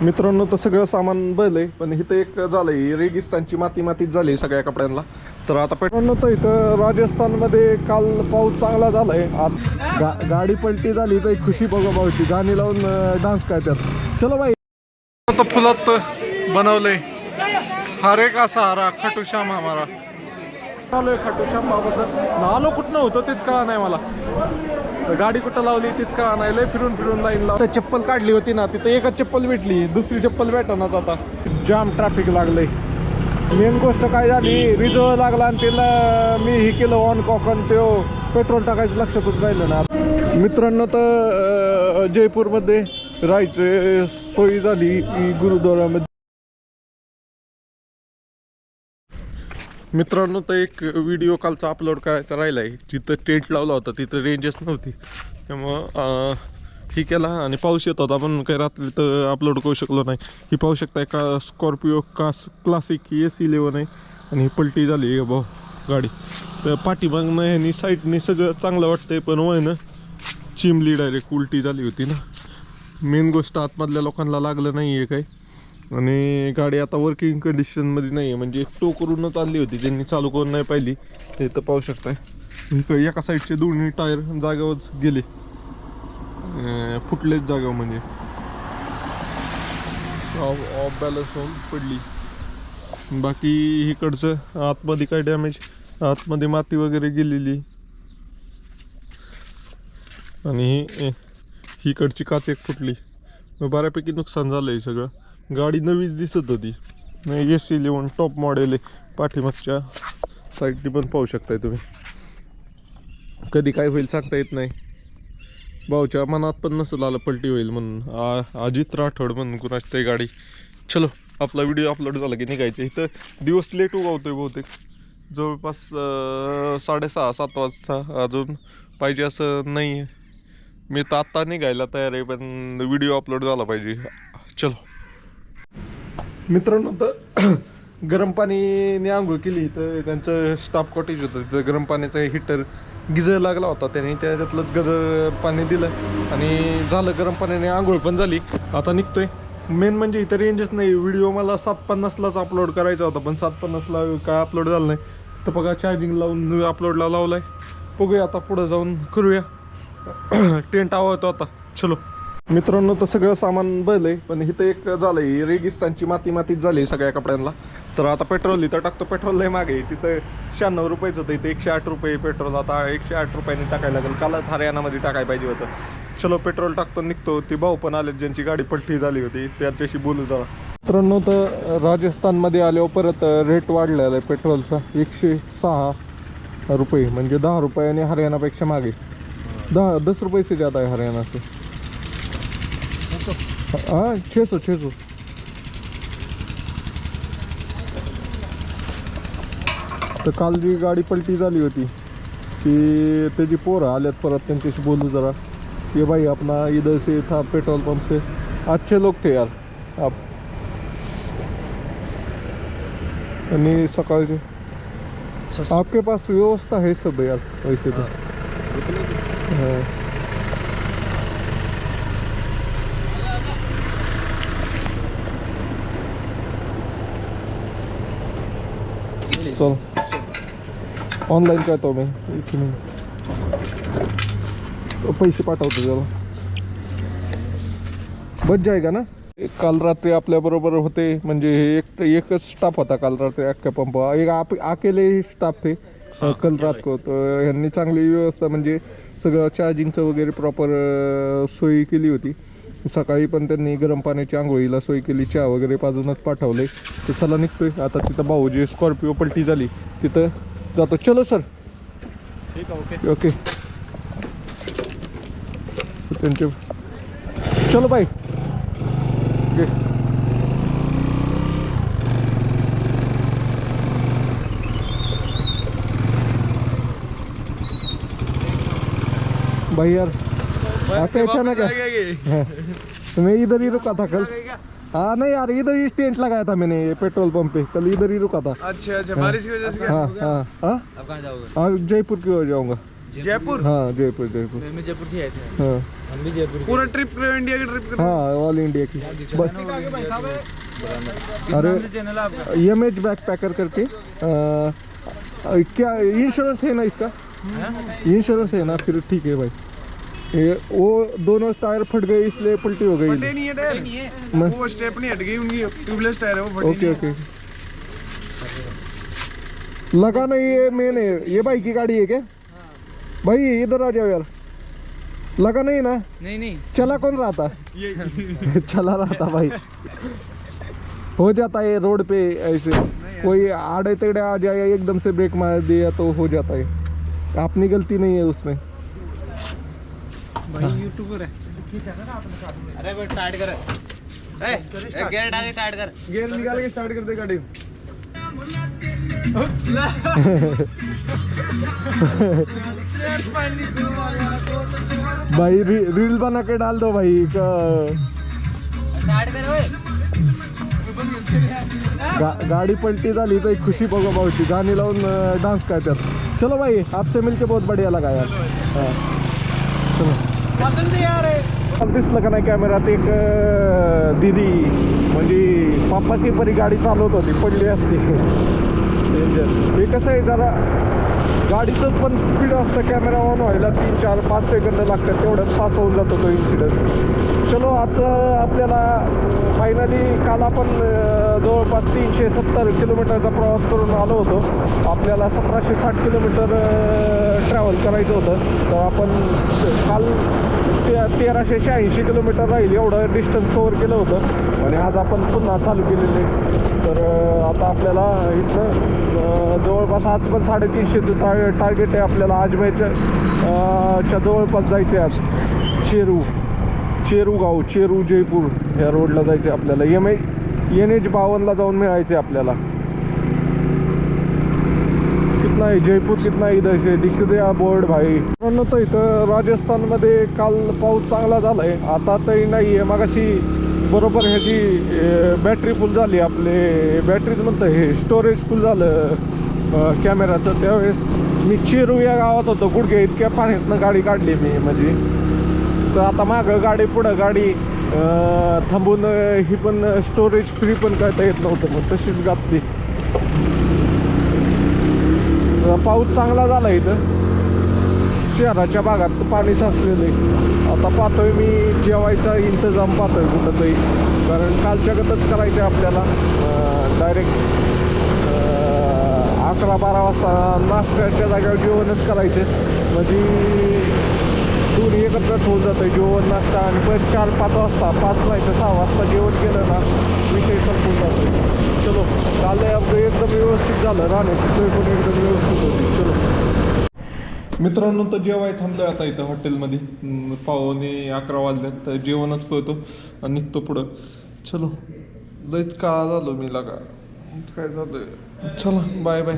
मित्रांनो तर सगळं सामान बैल पण इथं एक झालंय रेगिस्तानची माती मातीच झाली सगळ्या कपड्यांना. तर आता पेट्रोल तर इथं राजस्थानमध्ये काल पाऊस चांगला झालाय. आज गा गाडी पलटी झाली तर एक खुशी बघा भाऊची. गाणी लावून डान्स करतात त्यात चलो बाई. आता फुलात बनवलंय. हरेक असा हरा खटू श्याम हमारा. आलोय आहे श्याम बाबाचं आलो कुठं होतं तेच कळा नाही मला. गाडी कुठं लावली तीच कळा नाही. लय फिरून फिरून लाईन चप्पल काढली होती ना तिथं एकच चप्पल भेटली. दुसरी चप्पल भेटणार आता. जाम ट्रॅफिक लागलंय. मेन गोष्ट काय झाली? रिझर्व लागला आणि त्याला मी हे केलं ऑन कॉकन ते पेट्रोल टाकायचं लक्षातच राहिलं ना मित्रांनो तर जयपूरमध्ये राहायचे सोयी झाली. गुरुद्वारामध्ये मित्रांनो तर एक व्हिडिओ कालचा अपलोड करायचा राहिला आहे जिथं टेंट लावला होता तिथं रेंजच नव्हती. त्यामुळं ठीक ही केला आणि पाऊस येत होता पण काही रात्री तर अपलोड करू शकलो नाही. ही पाहू शकताय का स्कॉर्पिओ कास क्लासिक ए सी इलेवन आहे आणि ही पलटी झाली आहे भाऊ गाडी. तर पाठीमागनं ह्यानी साईडने सगळं चांगलं वाटतंय पण वय ना चिमली डायरेक्ट उलटी झाली होती ना. मेन गोष्ट आतमधल्या लोकांना लागलं नाही आहे काही आणि गाडी आता वर्किंग कंडिशनमध्ये नाही आहे म्हणजे टो करूनच आणली होती. त्यांनी चालू करून नाही पाहिली ते तर पाहू शकताय. एका साईडचे दोन्ही टायर जागेवरच गेले. फुटलेच जागेवर म्हणजे. ऑफ ऑफ बॅलन्स होऊन पडली. बाकी इकडचं आतमध्ये काय डॅमेज आतमध्ये माती वगैरे गेलेली. आणि ही इकडची काच एक फुटली. बऱ्यापैकी नुकसान झालं आहे सगळं. गाडी नवीच दिसत होती. नाही एस इलेवन टॉप मॉडेल आहे. पाठीमागच्या साईडनी पण पाहू शकताय तुम्ही. कधी काय होईल सांगता येत नाही. भाऊच्या मनात पण नसेल आलं पलटी होईल म्हणून. आ- अजित राठोड म्हणून कुणाची तरी गाडी. चलो आपला व्हिडिओ अपलोड झाला की निघायचे. इथं दिवस लेट उगवतोय बहुतेक. जवळपास साडेसहा सात वाजता अजून पाहिजे असं नाही आहे मी तर आत्ता निघायला तयार आहे पण व्हिडिओ अपलोड झाला पाहिजे. चलो. मित्रांनो तर गरम पाणीने आंघोळ केली तर त्यांचं स्टाफ कॉटेज होतं. तिथं गरम पाण्याचा हिटर गिजर लागला होता. त्याने त्याच्यातलंच गजर पाणी दिलं आणि झालं गरम पाण्याने आंघोळ पण झाली. आता निघतोय. मेन म्हणजे इथं रेंजच नाही. व्हिडिओ मला सात पन्नासलाच अपलोड करायचा होता पण सात पन्नासला काय अपलोड झालं नाही. तर बघा चार्जिंग लावून अपलोडला लावलाय. बघूया आता पुढं जाऊन करूया. टेंट आवडतो आता. चलो. मित्रांनो तर सगळं सामान बैल आहे पण इथं एक झालंय रेगिस्तानची माती मातीच झाली सगळ्या कपड्यांना तर आता पेट्रोल इथं टाकतो पेट्रोल लय मागे तिथं शहाण्णव रुपयेच होतं इथं एकशे आठ रुपये पेट्रोल आता एकशे आठ रुपयांनी टाकायला लागेल. कालच हरियाणामध्ये टाकायला पाहिजे होतं. चलो पेट्रोल टाकतो निघतो. ते भाऊ पण आले ज्यांची गाडी पलटी झाली होती त्याच्याशी बोलू जरा. मित्रांनो तर राजस्थानमध्ये आल्यावर परत रेट वाढलेला आहे पेट्रोलचा. एकशे सहा रुपये म्हणजे दहा रुपयाने हरियाणापेक्षा मागे. दहा दस रुपये से ज़्यादा है हाँ छः सौ छः सौ तर काल जी गाडी पलटी झाली होती. ती त्याची पोरं आल्यात परत त्यांच्याशी बोलू जरा. ये भाई अपना इधर से था पेट्रोल पंप से. अच्छे लोग थे यार. आप आणि सकाळचे आपके पास व्यवस्था है सब यार वैसे तो. चलो ऑनलाईन करतो मी एक मिनिट पैसे पाठवतो त्याला बच जायगा ना काल रात्री आपल्या बरोबर होते म्हणजे हे एक एकच स्टाफ होता काल रात्री अख्ख्या पंप एक आप अकेले स्टाफ थे कल रात को तर ह्यांनी चांगली व्यवस्था म्हणजे सगळं चार्जिंगचं वगैरे प्रॉपर सोयी केली होती सकाळी पण त्यांनी गरम पाण्याची आंघोळीला सोय केली चहा वगैरे पाजूनच पाठवले. तर चला निघतोय. आता तिथं भाऊ जे स्कॉर्पिओ पलटी झाली. तिथं जातो. चलो सर ठीक आहे ओके ओके त्यांचे चलो बाई घे. भाई यार. आते अचानक है। तो मैं इधर ही रुका था कल। हाँ नहीं यार इधर ही टेंट लगाया था मैंने ये पेट्रोल पंप पे। कल इधर ही रुका था। अच्छा अच्छा बारिश की वजह से क्या हाँ हाँ हाँ अब कहाँ जाओगे? हाँ जयपुर की ओर जाऊँगा। जयपुर? हाँ जयपुर जयपुर। जयपुर से आए थे। हाँ। हम भी जयपुर पूरा ट्रिप इंडिया की ट्रिप हाँ ऑल इंडिया की। बस। अरे एम एच बैक पैकर करके। क्या इंश्योरेंस है ना इसका? इंश्योरेंस है ना? फिर ठीक है भाई। ये वो दोनों टायर फट गए इसलिए पलटी हो गई। नहीं है टायर? वो स्टेप नहीं हट गई उनकी ट्यूबलेस टायर है वो फटी ओके ओके। लगा नहीं ये मैंने ये भाई की गाड़ी है क्या? भाई इधर आ जाओ यार। लगा नहीं ना? नहीं नहीं। चला कौन रहा था? चला रहा था भाई। हो जाता है रोड पे ऐसे। कोई आड़े तेड़े आ जाए एकदम से ब्रेक मार दिया तो हो जाता है। अपनी गलती नहीं है उसमें। भाई यूट्यूबर है अरे कर. डाल कर. निकाल के स्टार्ट कर दे गाड़ी. भाई री, रील बना के डाल दो भाई का, गा, गाडी पलटी झाली तर एक खुशी बघा भाऊची. गाणी लावून डान्स करतात चलो भाई आपसे मिलके बहुत बढ़िया लगा यार. चलो. दिसलं का नाही कॅमेरात एक दिदी म्हणजे पापाची परी गाडी चालवत होती पडली असती Danger. हे कसं आहे जरा गाडीचं पण स्पीड असतं कॅमेरा ऑन व्हायला तीन चार पाच सेकंद लागतात तेवढ्यात पास होऊन जातो तो इन्सिडंट चलो आता आपल्याला फायनली काल आपण जवळपास तीनशे सत्तर किलोमीटरचा प्रवास करून आलो होतो. आपल्याला सतराशे साठ किलोमीटर ट्रॅव्हल करायचं होतं. तर आपण काल ते तेराशे शहाऐंशी किलोमीटर राहील एवढं डिस्टन्स कवर केलं होतं. आणि आज आपण पुन्हा चालू केलेले तर आता आपल्याला इथनं जवळपास आज पण साडेतीनशेचं टा टार्गेट आहे आपल्याला. आजमेच्या च्या जवळपास जायचं आहे आज. शेरू चेरू गाव चेरू जयपूर ह्या रोडला जायचं आहे आपल्याला एम एन एच बावनला जाऊन मिळायचे आपल्याला. कितना आहे? जयपूर कितना आहे? इथं से दिख द्या बोर्ड भाई. मित्रांनो तर इथं राजस्थानमध्ये काल पाऊस चांगला झालाय. आता तरी नाही आहे. मागाशी बरोबर ह्याची बॅटरी फुल झाली आपले. बॅटरीच म्हणतं हे स्टोरेज फुल झालं कॅमेराचं त्यावेळेस मी चेरू या गावात होतो. गुडघे इतक्या पाण्यातनं गाडी काढली मी म्हणजे. तर आता मागं गाडी पुढं गाडी. थांबून ही पण स्टोरेज फ्री पण करता येत नव्हतं मग तशीच घातली. पाऊस चांगला झाला इथं. शहराच्या भागात पाणी साचलेलं आहे. आता पाहतोय मी जेवायचा इंतजाम पाहतोय कुठंतरी. कारण कालच्या गतच करायचं आहे आपल्याला डायरेक्ट अकरा बारा वाजता नाश्त्याच्या जागेवर जेवणच करायचे म्हणजे दोन्ही एकत्रच होऊन जातं जेवण नाश्ता आणि परत चार पाच वाजता पाच नाही तर सहा वाजता जेवण केलं ना विषय संपून जातो चलो काल आपलं एकदम व्यवस्थित झालं. राहण्याची सोय पण एकदम व्यवस्थित होती. चलो. मित्रांनो तर जेवाय थांबलं आता इथं हॉटेलमध्ये. पावणे अकरा वाजल्यात तर जेवणच करतो आणि निघतो पुढं. चलो. लयच काळा झालो मी लगा. काय झालं चला बाय बाय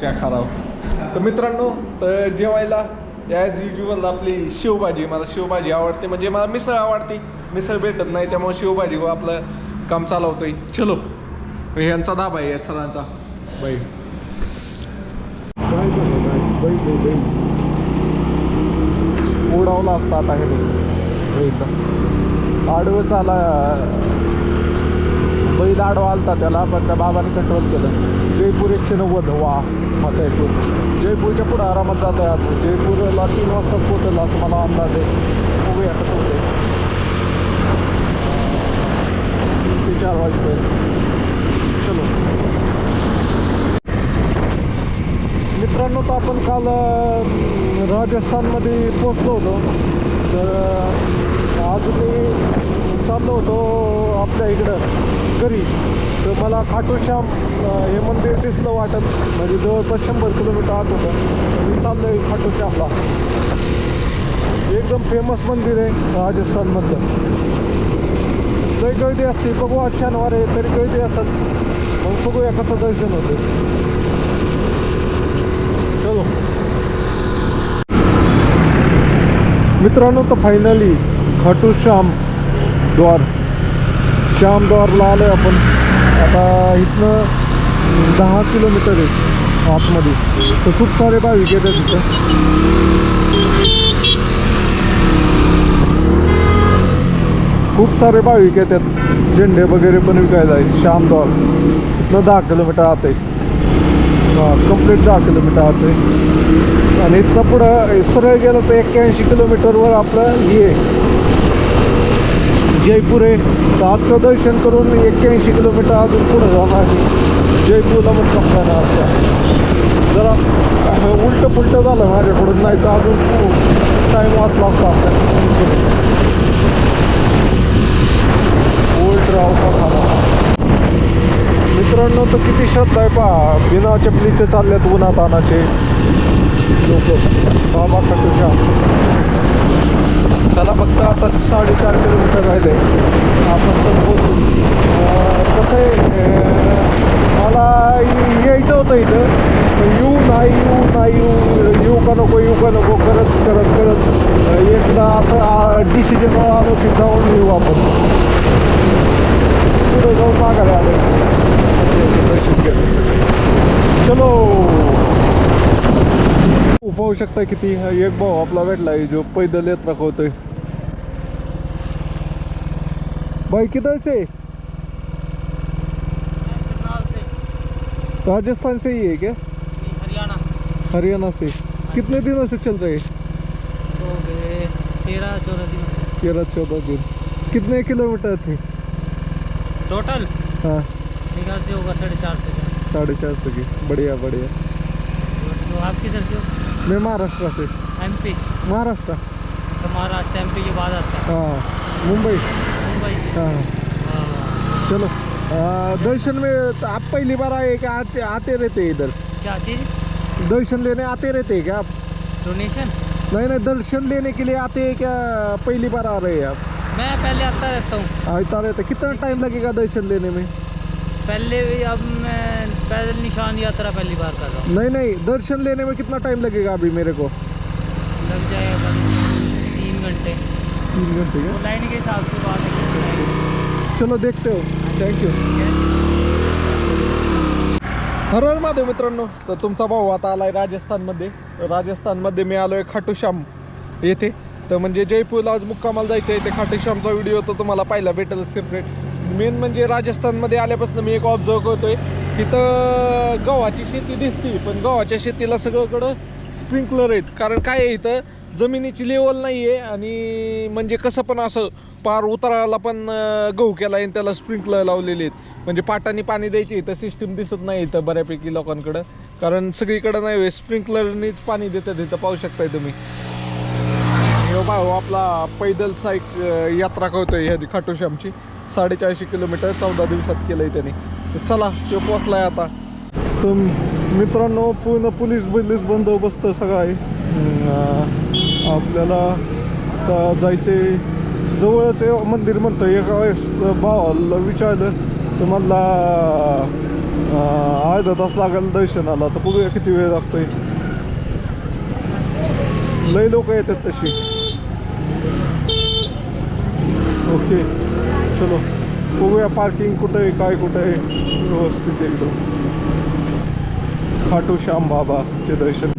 काय खराब. तर मित्रांनो तर जेवायला ॲज युजल आपली शेवभाजी मला शेवभाजी आवडते. म्हणजे मला मिसळ आवडते. मिसळ भेटत नाही त्यामुळे शेवभाजी व आपलं काम चालवतोय. चलो. यांचा दाबा आहे या सरांचा. बाई. काय झालं बाई उडावला असता आता हे आडवं चाला बैल आडवा आलता त्याला पण त्या बाबाने कंट्रोल केलं. जयपूर एकशे नव्वद वा जयपूर जयपूरच्या पुढं आरामात जात आहे आज जयपूरला तीन वाजता पोचलं असं मला अंदाज आहे. बघूया कसं होते तीन ते चार वाजेपर्यंत चलो. मित्रांनो तर आपण काल राजस्थानमध्ये पोचलो होतो. तर आज मी चाललो होतो आपल्या इकडं. घरी तर मला खाटूश्याम हे मंदिर दिसलं वाटत. म्हणजे जवळपास शंभर किलोमीटर आत होतं. मी चाललो आहे खाटू एकदम फेमस मंदिर आहे राजस्थानमधलं. लई गर्दी असते. बघू आज शनिवार आहे तरी गर्दी असत. मग बघूया कसं दर्शन होतं चलो. मित्रांनो तर फायनली खाटू श्याम द्वार. श्याम आलो आहे आपण. आता इथनं दहा किलोमीटर आहे आतमध्ये. तर खूप सारे भाविक येतात तिथं खूप सारे भाविक येतात. झेंडे वगैरे पण विकायला आहे श्यामदॉल दहा किलोमीटर आत आहे. कंप्लीट दहा किलोमीटर आत आहे. आणि इथनं पुढं सरळ गेलं तर एक्क्याऐंशी किलोमीटरवर आपलं हे आहे. जयपूर आहे तर आजचं दर्शन करून एक्क्याऐंशी किलोमीटर अजून पुढं जाणार आहे. जयपूरला मग कप्तान आजचा जरा उलटं पुलटं झालं माझ्याकडून नाही तर अजून टाईम वाचला असता आपल्याला उलट राव झाला. मित्रांनो तर किती श्रद्धा आहे पहा. बिना चपलीचे चालल्यात उन्हा तानाचे लोक. बाबा कटुशा. चला फक्त आता साडेचार किलोमीटर राहिले. आपण पण पोहोचू. कसं आहे मला यायचं होतं इथं. येऊ नाही येऊ नाही येऊ येऊ का नको येऊ का नको करत करत करत एकदा असं डिसिजन आलो की जाऊन येऊ आपण. पुढे जाऊन मागायला आलो. दर्शन घेण्यासाठी. चलो. पाहू शकता किती? एक भाऊ आपला भेटला जो पैदल येत दाखवतोय भाई किधर से राजस्थान से ही है क्या हरियाणा. हरियाणा से कितने दिनों से चल रहे? तेरह चौदह दिन. तेरह चौदह दिन. कितने किलोमीटर थे? टोटल हाँ. से होगा साढ़े चार से साढ़े चार सौ की. बढ़िया बढ़िया. आप किधर से हो? मैं महाराष्ट्र से। M P Maharashtra. तो महाराष्ट्र एम पी के बाद आता है। हाँ मुंबई। मुंबई? हाँ। हाँ। चलो। आ, दर्शन में तो आप पहली बार आए क्या आते आते रहते इधर? क्या चीज़? दर्शन लेने आते रहते हैं क्या आप? डोनेशन? नहीं नहीं दर्शन लेने के लिए आते हैं क्या पहली बार आ रहे हैं आप? मैं पहले आता रहता हूँ। आता रहते कितना टाइम लगेगा दर्शन लेने में? पहले भी अब मैं पैदल निशान यात्रा पहली बार कर रहा हूँ। नहीं नहीं दर्शन लेने में कितना टाइम लगेगा अभी मेरे को? लग जाएगा तीन घंटे। तीन घंटे लाइन के हिसाब से बात चलो देखते हो। थँक्यू हर हर महादेव मित्रांनो तर तुमचा भाऊ आता आला आलाय राजस्थानमध्ये. तर राजस्थानमध्ये मी आलोय खाटूश्याम येथे. तर म्हणजे जयपूरला आज मुक्कामाला जायचं आहे ते खाटूश्यामचा व्हिडिओ तर तुम्हाला पाहायला भेटेल सेपरेट मेन म्हणजे राजस्थानमध्ये आल्यापासून मी एक ऑब्झर्व करतोय तिथं गव्हाची शेती दिसते पण गव्हाच्या शेतीला सगळीकडं स्प्रिंकलर आहेत. कारण काय आहे इथं? जमिनीची लेवल नाही आहे आणि म्हणजे कसं पण असं पार उताराला पण गहू केला आहे आणि त्याला स्प्रिंकलर लावलेले आहेत. म्हणजे पाटाने पाणी द्यायची इथं सिस्टीम दिसत नाही इथं बऱ्यापैकी लोकांकडं. कारण सगळीकडं नाही स्प्रिंकलरनेच पाणी देतात इथं पाहू शकताय तुम्ही. ह्यो भाऊ आपला पैदल साईक यात्रा करतोय ह्या खाटोश्यामची. साडेचारशे किलोमीटर चौदा दिवसात केलंय त्याने. चला तो पोचलाय आता. तर मित्रांनो पूर्ण पोलीस बिलीस बंदोबस्त सगळा आहे. आपल्याला आता जायचे जवळच मंदिर म्हणतो एका वेळेस भावाला विचारलं तर म्हणला अर्धा तास लागेल दर्शनाला तर बघूया किती वेळ लागतोय. लय लोक येतात तशी. ओके. चलो। बघूया पार्किंग कुठं आहे काय कुठं आहे व्यवस्थित एकदम. खाटू श्याम बाबाचे दर्शन.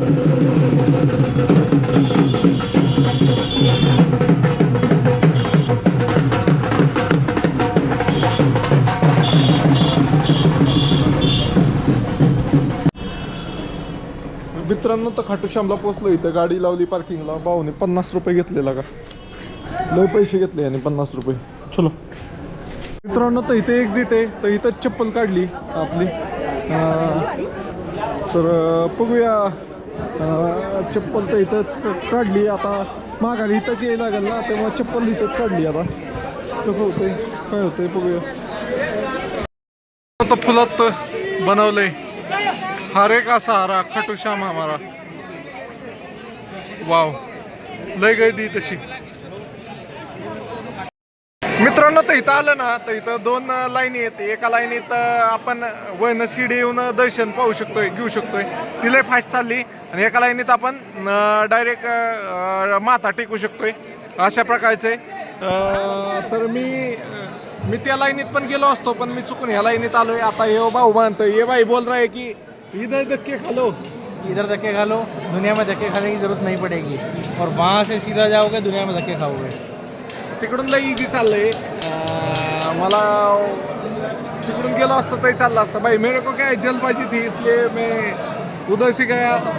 मित्रांनो तर खाटू श्यामला पोचलो इथं. गाडी लावली पार्किंगला भाऊने पन्नास रुपये घेतलेला का? लय पैसे घेतले आणि पन्नास रुपये. चलो. मित्रांनो तर इथे एक्झिट आहे. तर इथंच चप्पल काढली आपली. तर बघूया. चप्पल तर इथंच काढली. आता माघारी इथंच यायला लागेल ना तेव्हा चप्पल इथंच काढली आता. कसं होतंय? काय होतंय? बघूया. आता फुलात बनवलंय. हरे का सहारा खटू श्याम हमारा वाव. लय गर्दी तशी. मित्रांनो तर इथं आलं ना तर इथं दोन लाईनी आहेत. एका लाईनीत आपण वन शिडी येऊन दर्शन पाहू शकतोय घेऊ शकतोय. ती फास्ट चालली. आणि एका लाईनीत आपण डायरेक्ट माथा टेकू शकतोय. अशा प्रकारचे. तर मी मी त्या लाईनीत पण गेलो असतो पण मी चुकून ह्या लाईनीत आलोय. आता हे भाऊ म्हणतोय ये भाई बोल रहा है की इधर धक्के खालो. इधर धक्के खा लो दुनिया में धक्के खाने की जरूरत नहीं पड़ेगी. और वहाँ से सीधा जाओगे दुनिया में धक्के खाओगे. तिकडून लई इझी चाललंय. अं, मला तिकडून गेलो असतं तरी चाललं असतं. भाई मेरे को क्या जल्दबाजी थी इसलिए मैं उधर से गया था.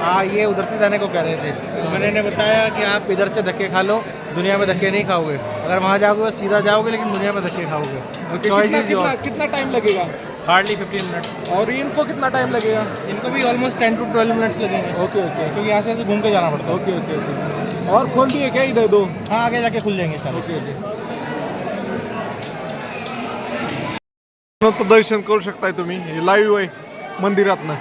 हाँ ये उधर से जाने को कह रहे थे। तो मैंने इन्हें बताया कि आप इधर से धक्के खा लो दुनिया में धक्के नहीं खाओगे। अगर वहाँ जाओगे सीधा जाओगे लेकिन दुनिया में धक्के खाओगे। Okay, कितना कितना कितना टाइम लगेगा? हार्डली फिफ्टीन मिनट और इनको कितना टाइम लगेगा? इनको भी almost ten to twelve minutes लगेंगे। ओके ओके क्योंकि यहाँ से ऐसे घूम के जाना पड़ता है। ओके ओके ओके और खोल दिए क्या इधर दो? हाँ आगे जाके खुल जाएंगे सर। Okay okay. दर्शन करू शकताय तुम्ही हे लाईव्ह आहे मंदिरातनं.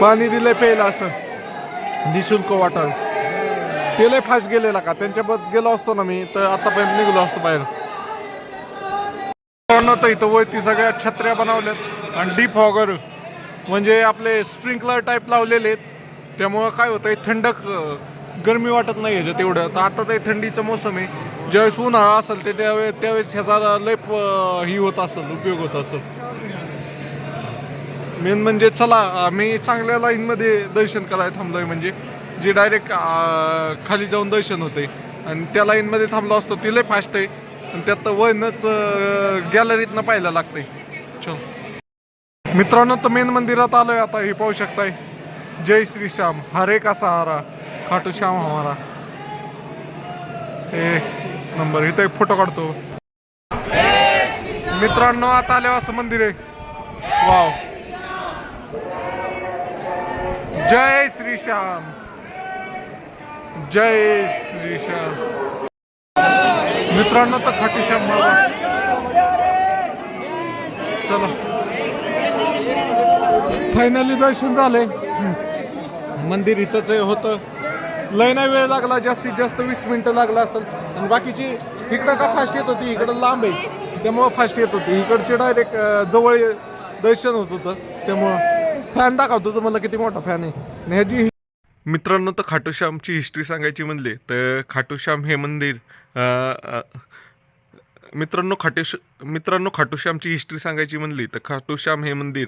पाणी दिलंय प्यायला असं. निशुल्क वॉटर ते लय फास्ट गेलेला का? त्यांच्याबद्दल गेलो असतो ना मी तर आतापर्यंत निघलो असतो बाहेर. तर इथं वरती सगळ्या छत्र्या बनवल्यात आणि डीप हॉगर म्हणजे आपले स्प्रिंकलर टाईप लावलेले आहेत. त्यामुळं काय होतंय थंडक गरमी वाटत नाही ह्याच्यात तेवढं तर आता ते थंडीचं मोसम आहे. ज्यावेळेस उन्हाळा असेल ते त्यावेळेस त्यावेळेस ह्याचा लय ही होत असेल उपयोग होत असेल. मेन म्हणजे चला मी चांगल्या लाईनमध्ये दर्शन करायला थांबलोय म्हणजे जे डायरेक्ट खाली जाऊन दर्शन होते आणि त्या लाईनमध्ये थांबलो असतो ती लय फास्ट आहे. आणि त्यात तर वयनच गॅलरीतनं पाहायला लागते चल. मित्रांनो तर मेन मंदिरात आलोय आता. हे पाहू शकताय. जय श्री श्याम. हरे का सहारा? खाटू श्याम हमारा. हे नंबर इथं एक फोटो काढतो. मित्रांनो आता आल्यावर असं मंदिर आहे. वाव जय श्री श्याम. जय श्री श्याम. मित्रांनो तर खाटू श्याम बाबा. चला. फायनली दर्शन झाले मंदिर इथंच होतं. लय नाही वेळ लागला जास्तीत जास्त वीस मिनिटं लागला असेल. आणि बाकीची इकडं का फास्ट येत होती? इकडं लांब आहे. त्यामुळं फास्ट येत होती. इकडचे डायरेक्ट जवळ दर्शन होत होतं. त्यामुळं फॅन दाखवतो तुम्हाला किती मोठा फॅन आहे. आणि ह्याची मित्रांनो तर खाटूश्यामची हिस्ट्री सांगायची म्हणले तर खाटूश्याम हे मंदिर मित्रांनो खाटूश मित्रांनो खाटूश्यामची हिस्ट्री सांगायची म्हणली तर खाटूश्याम हे मंदिर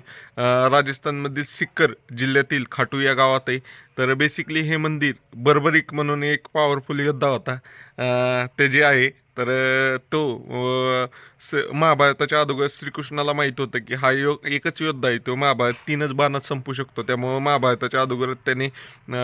राजस्थानमधील सिक्कर जिल्ह्यातील खाटू या गावात आहे. तर बेसिकली हे मंदिर बर्बरिक म्हणून एक पॉवरफुल योद्धा होता. ते जे आहे तर तो स- महाभारताच्या अगोदर श्रीकृष्णाला माहीत होतं की हा यो एकच योद्धा आहे. तो महाभारत तीनच बाणात संपू शकतो. त्यामुळं महाभारताच्या अगोदर त्याने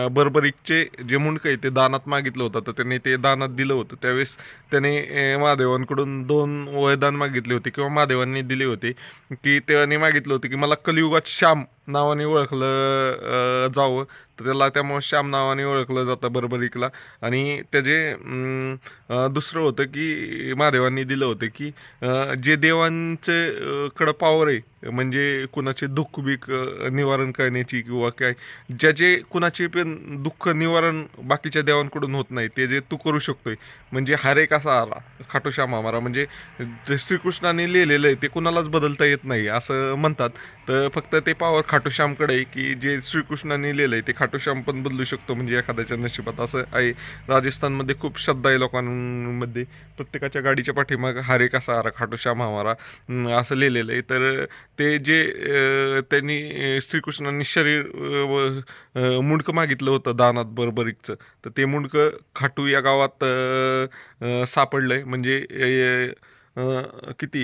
बर्बरिकचे जे मुंडक आहे ते दानात मागितलं होतं. तर त्याने ते दानात दिलं होतं. त्यावेळेस त्याने महादेवांकडून दोन वयदान मागितले. होते किंवा महादेवांनी दिली होती की त्यांनी मागितलं होतं की मला कलियुगात श्याम नावाने ओळखलं जावं. तर त्याला त्यामुळं श्याम नावाने ओळखलं जातं बर्बरिकला. आणि त्याचे दुसरं होतं की महादेवांनी दिलं होतं की जे देवांचे कडं पावर आहे म्हणजे कुणाचे दुःख बीक निवारण करण्याची किंवा काय ज्याचे कुणाचे पण दुःख निवारण बाकीच्या देवांकडून होत नाही ते जे तू करू शकतोय म्हणजे हरे कसा आला खाटूश्याम आम्हाला. म्हणजे जे श्रीकृष्णाने लिहिलेलं आहे ते कुणालाच बदलता येत नाही असं म्हणतात. तर फक्त ते पावर खाटूश्यामकडे आहे की जे श्रीकृष्णाने लिहिलं आहे ते खाटूश्याम पण बदलू शकतो. म्हणजे एखाद्याच्या नशिबात असं आहे. राजस्थानमध्ये खूप श्रद्धा आहे लोकांमध्ये. प्रत्येकाच्या गाडीच्या पाठीमाग हरे कसा आरा खाटूश्याम हमारा असं लिहिलेलं आहे. तर ते जे त्यांनी श्रीकृष्णांनी शरीर व- मुंडकं मागितलं होतं दानात बरबरीकचं. तर ते मुंडकं खाटू या गावात सापडलं आहे म्हणजे किती?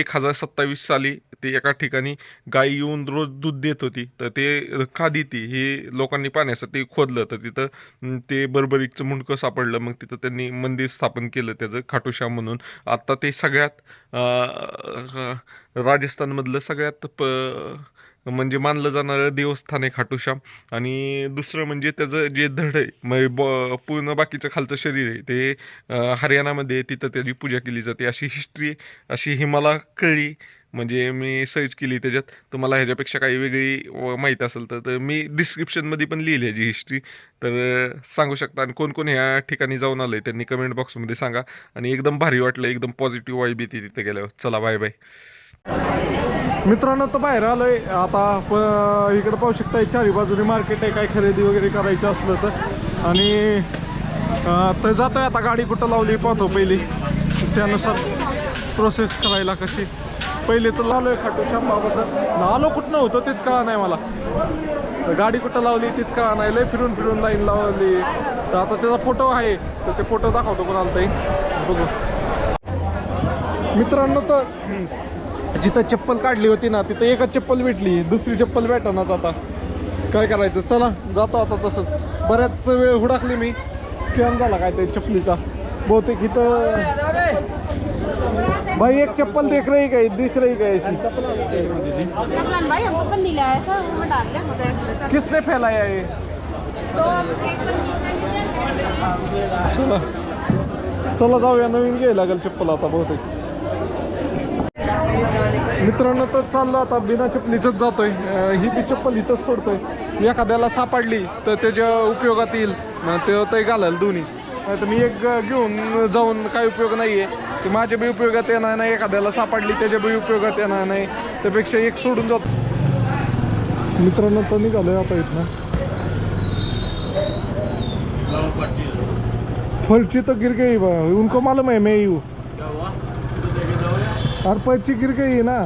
एक हजार सत्तावीस साली ते एका ठिकाणी गाय येऊन रोज दूध देत होती. तर ते का देती हे लोकांनी पाहण्यासाठी खोदलं. तर तिथं ते बर्बरीकचं मुंडकं सापडलं. मग तिथं त्यांनी मंदिर स्थापन केलं त्याचं खाटूश्याम म्हणून. आता ते सगळ्यात अं, राजस्थानमधलं सगळ्यात प म्हणजे मानलं जाणारं देवस्थान आहे खाटूश्याम. आणि दुसरं म्हणजे त्याचं जे धड आहे म्हणजे ब पूर्ण बाकीचं खालचं शरीर आहे ते हरियाणामध्ये तिथं त्याची पूजा केली जाते. अशी हिस्ट्री अशी ही मला कळली. म्हणजे मी सर्च केली त्याच्यात. तुम्हाला ह्याच्यापेक्षा काही वेगळी माहिती असेल तर मी डिस्क्रिप्शनमध्ये पण लिहिली ह्याची हिस्ट्री तर सांगू शकता. आणि कोण कोण ह्या ठिकाणी जाऊन आलं आहे त्यांनी कमेंट बॉक्समध्ये सांगा. आणि एकदम भारी वाटलं एकदम पॉझिटिव्ह वाईब येते तिथे गेल्यावर. चला बाय बाय मित्रांनो तर बाहेर आलोय. आता प- इकडे पाहू शकता चारी बाजूने मार्केट आहे. काय खरेदी वगैरे करायचं असलं तर. आणि अं, तर जातोय आता गाडी कुठं लावली पाहतो पहिली. त्यानुसार प्रोसेस करायला कशी. पहिले तर लावलोय खाटू बाबाचं आलो कुठं नव्हतं तेच कळा नाही मला. तर गाडी कुठं लावली तीच कळा नाही. लय फिरून फिरून लाईन लावली. तर आता त्याचा फोटो आहे. तर ते फोटो दाखवतो कोणाला ताई बघू. मित्रांनो तर जिथं चप्पल काढली होती ना तिथं एकच चप्पल भेटली दुसरी चप्पल भेटणार आता. काय करायचं? चला जातो आता तसंच. बऱ्याच वेळ हुडाकली मी. स्कॅन झाला काय ते चप्पलीचा. बहुतेक इथं भाई एक चप्पल देख रही काय? दिख रही काय किसने फैलाया ये चला. चला जाऊया नवीन घ्यायला लागेल चप्पल आता बहुतेक. मित्रांनो तर चाललं आता. बिना चप्पलीचंच जातोय. ही बी चप्पल इथंच सोडतोय. एखाद्याला सापडली तर त्याच्या उपयोगात येईल मग ते ते घालाल दोन्ही. तर मी एक घेऊन जाऊन काही उपयोग नाही आहे ते माझ्या बी उपयोगात येणार नाही एखाद्याला सापडली त्याच्या बी उपयोगात येणार नाही. त्यापेक्षा एक सोडून जातो. मित्रांनो तर निघालोय आता इथनं. फलची तर गिरगे बा. उनको मालूम आहे मे येऊ. और पर्ची गिर गई है ना.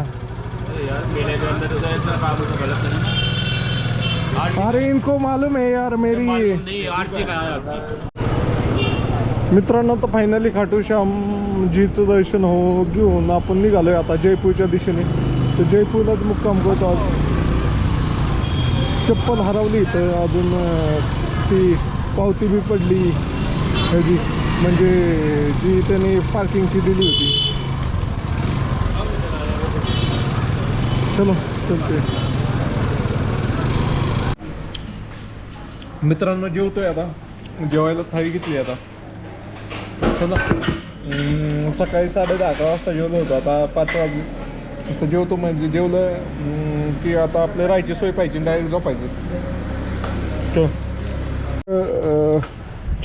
अरे इनको मालूम है यार मेरी मित्रांनो तर फायनली खाटू श्यामजीचं दर्शन हो घेऊन आपण निघालोय आता जयपूरच्या दिशेने. तर जयपूरलाच मुक्काम करतो आज. चप्पल हरवली तर अजून ती पावती बी पडली. ह्याची म्हणजे जी त्यांनी पार्किंगची दिली होती. चलो चलते. मित्रांनो जेवतोय आता. जेवायला थाळी घेतली आता. चला. सकाळी साडे दहा अकरा वाजता जेवलो होतो. आता पाच वाजले. आता जेवतो म्हणजे जेवलं की आता आपल्या राहायची सोय पाहिजे डायरेक्ट झोपायचं. तर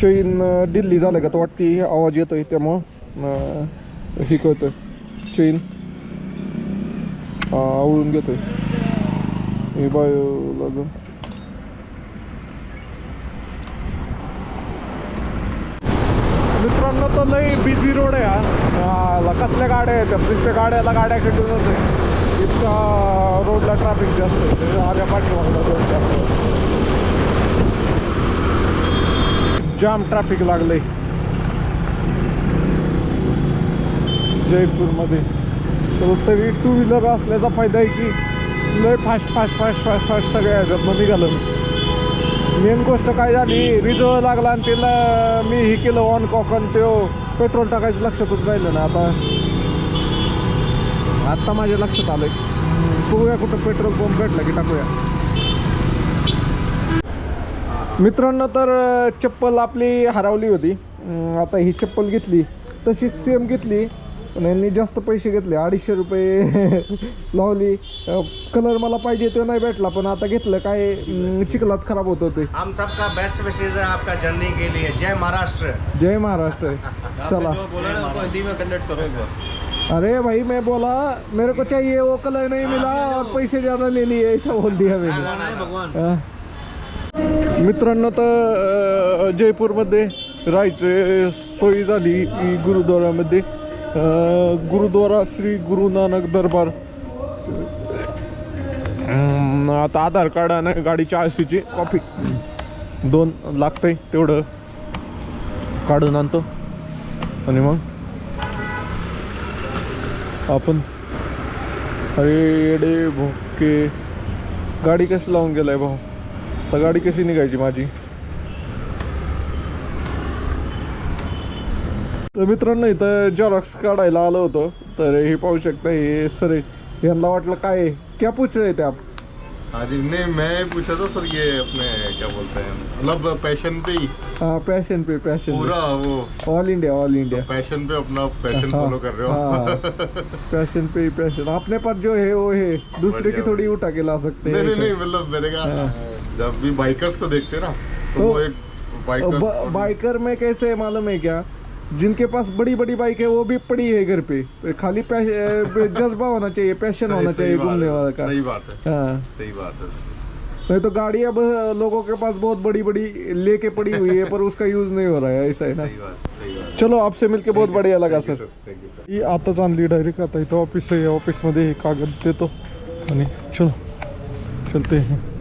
चैन दिल्ली झालं का? तो वाटते आवाज येतोय त्यामुळं हे कळतं चैन. आवळून घेतोय हे बाय लागून मित्रांनो तर लई बिझी रोड आहे हा. कसल्या गाड्या आहेत नुसत्या गाड्याला गाड्या खेटूनच आहे इतका रोडला ट्रॅफिक जास्त आहे. आल्या पाठीमागला दोन चार जाम ट्रॅफिक लागलंय. जयपूरमध्ये. तर तरी टू व्हीलर असल्याचा फायदा आहे की लय fast fast fast fast fast सगळ्या ह्याच्यात निघालं मी मेन गोष्ट काय झाली रिझर्व लागला आणि त्याला मी हे केलं ऑन कॉकन ते पेट्रोल टाकायचं लक्षातच राहिलं ना आता आत्ता माझ्या लक्षात आलंय. बघूया कुठं पेट्रोल पंप भेटला की टाकूया. मित्रांनो तर चप्पल आपली हरवली होती. आता ही चप्पल घेतली. तशीच सेम घेतली. पण यांनी जास्त पैसे घेतले. अडीचशे रुपये लावली. कलर मला पाहिजे तो नाही भेटला पण आता घेतलं काय चिखलात खराब होत होते. हम सबका बेस्ट विशेष है आपका जर्नी के लिए. जय महाराष्ट्र. जय महाराष्ट्र. चला. बोला ना उसको हिंदी में कन्वर्ट करो एक बार अरे भाई मैं बोला मेरे को चाहिए वो कलर नहीं मिला और पैसे ज़्यादा ले लिए ऐसा बोल दिया मैंने. मित्रांनो तर जयपूरमध्ये राहायचे सोयी झाली गुरुद्वारामध्ये. गुरुद्वारा श्री गुरु नानक दरबार. आता आधार कार्ड आणि गाडीच्या आरसीची कॉपी. दोन लागतंय तेवढं काढून आणतो. आणि मग आपण अरे येडे भोके. गाडी कशी लावून गेलाय भाऊ? तर गाडी कशी निघायची माझी? तर मित्रांनो इथं जॉरॉक्स काढायला आलो होतो. तर हे पाहू शकता हे सर. यांना वाटलं काय क्या पूछ रहे थे आप? हाँ जी नहीं मैं पूछा था सर ये अपने क्या बोलते हैं? मतलब पैशन पे ही. हाँ पैशन पे पैशन पूरा वो. All India all India passion पे अपना पैशन फॉलो कर रहे हो. पैशन पे ही पैशन अपने पास जो है वो है. दूसरे की थोड़ी उठा के ला सकते नहीं नहीं नहीं मतलब मेरे का जब भी बाइकर्स को देखते ना तो तो- एक बाइकर में कैसे मालूम है क्या? जिनके पास बड़ी बड़ी बाइक है वो भी पड़ी है घर पे। खाली जज्बा होना चाहिए पैशन होना चाहिए घूमने वाला का। सही बात है हाँ। सही बात है। नहीं तो गाड़ी अब लोगों के पास बहुत बड़ी बड़ी लेके पड़ी हुई है पर उसका यूज़ नहीं हो रहा है ऐसा है ना? चलो आपसे मिलके बहुत बढ़िया लगा सर। ही आताच आणली डायरेक्ट आता इथं ऑफ़िस आहे ऑफिसमध्ये हे कागद देतो आणि चलो चलते हैं।